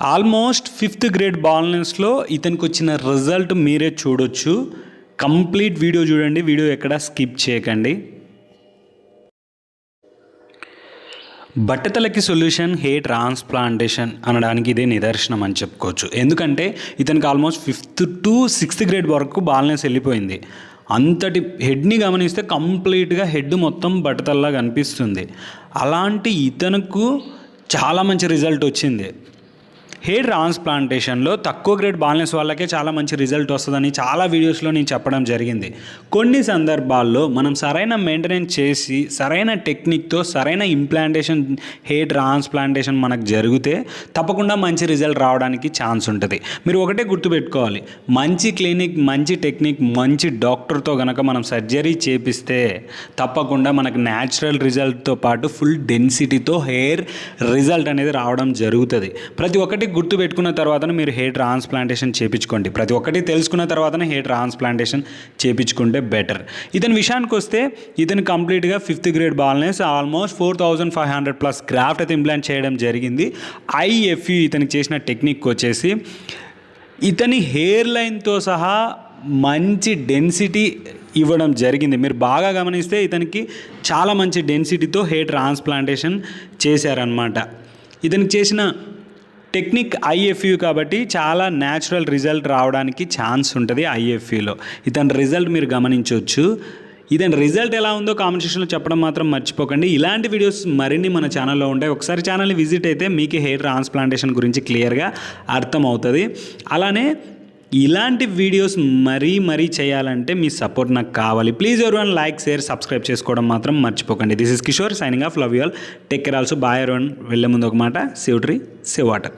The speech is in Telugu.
ఆల్మోస్ట్ ఫిఫ్త్ గ్రేడ్ బాల్నెస్లో ఇతనికి వచ్చిన రిజల్ట్ మీరే చూడొచ్చు. కంప్లీట్ వీడియో చూడండి వీడియో ఎక్కడ స్కిప్ చేయకండి. బట్టతలకి సొల్యూషన్ హే ట్రాన్స్ప్లాంటేషన్ అనడానికి ఇదే నిదర్శనం అని చెప్పుకోవచ్చు. ఎందుకంటే ఇతనికి almost fifth to sixth grade వరకు బాలనెస్ వెళ్ళిపోయింది. అంతటి హెడ్ని గమనిస్తే కంప్లీట్గా హెడ్ మొత్తం బట్టతల్లా కనిపిస్తుంది అలాంటి ఇతనుకు చాలా మంచి రిజల్ట్ వచ్చింది. హెయిర్ ట్రాన్స్ప్లాంటేషన్లో తక్కువ గ్రేడ్ బాల్నెస్ వాళ్ళకే చాలా మంచి రిజల్ట్ వస్తుందని చాలా వీడియోస్లో నేను చెప్పడం జరిగింది. కొన్ని సందర్భాల్లో మనం సరైన మెయింటెనెన్స్ చేసి సరైన టెక్నిక్తో సరైన ఇంప్లాంటేషన్ హెయిర్ ట్రాన్స్ప్లాంటేషన్ మనకు జరిగితే తప్పకుండా మంచి రిజల్ట్ రావడానికి ఛాన్స్ ఉంటుంది. మీరు ఒకటే గుర్తుపెట్టుకోవాలి. మంచి క్లినిక్ మంచి టెక్నిక్ మంచి డాక్టర్తో కనుక మనం సర్జరీ చేపిస్తే తప్పకుండా మనకు న్యాచురల్ రిజల్ట్తో పాటు ఫుల్ డెన్సిటీతో హెయిర్ రిజల్ట్ అనేది రావడం జరుగుతుంది. ప్రతి ఒక్కటి గుర్తు పెట్టుకున్న తర్వాత మీరు హెయిర్ ట్రాన్స్ప్లాంటేషన్ చేపించుకోండి. ప్రతి ఒక్కటి తెలుసుకున్న తర్వాతనే హెయిర్ ట్రాన్స్ప్లాంటేషన్ చేపించుకుంటే బెటర్. ఇతని విషయానికి వస్తే ఇతను కంప్లీట్గా fifth grade baldness almost four thousand five hundred plus graft అయితే ఇంప్లాంట్ చేయడం జరిగింది. ఐఎఫ్యూ ఇతనికి చేసిన టెక్నిక్ వచ్చేసి ఇతని హెయిర్ లైన్తో సహా మంచి డెన్సిటీ ఇవ్వడం జరిగింది. మీరు బాగా గమనిస్తే ఇతనికి చాలా మంచి డెన్సిటీతో హెయిర్ ట్రాన్స్ప్లాంటేషన్ చేశారనమాట ఇతనికి చేసిన టెక్నిక్ ఐఎఫ్యూ కాబట్టి చాలా న్యాచురల్ రిజల్ట్ రావడానికి ఛాన్స్ ఉంటుంది ఐఎఫ్యూలో. ఇతని రిజల్ట్ మీరు గమనించవచ్చు ఇతని రిజల్ట్ ఎలా ఉందో కామెంట్ సెక్షన్లో చెప్పడం మాత్రం మర్చిపోకండి. ఇలాంటి వీడియోస్ మరిన్ని మన ఛానల్లో ఉంటాయి. ఒకసారి ఛానల్ని విజిట్ అయితే మీకు హెయిర్ ట్రాన్స్ప్లాంటేషన్ గురించి క్లియర్గా అర్థమవుతుంది. అలానే ఇలాంటి వీడియోస్ మరీ మరీ చేయాలంటే మీ సపోర్ట్ నాకు కావాలి. ప్లీజ్ ఎవరి వన్ లైక్ షేర్ సబ్స్క్రైబ్ చేసుకోవడం మాత్రం మర్చిపోకండి. This is Kishore signing off love you all take care also bye everyone వెళ్ళే ముందు ఒక మాట. Save tree save water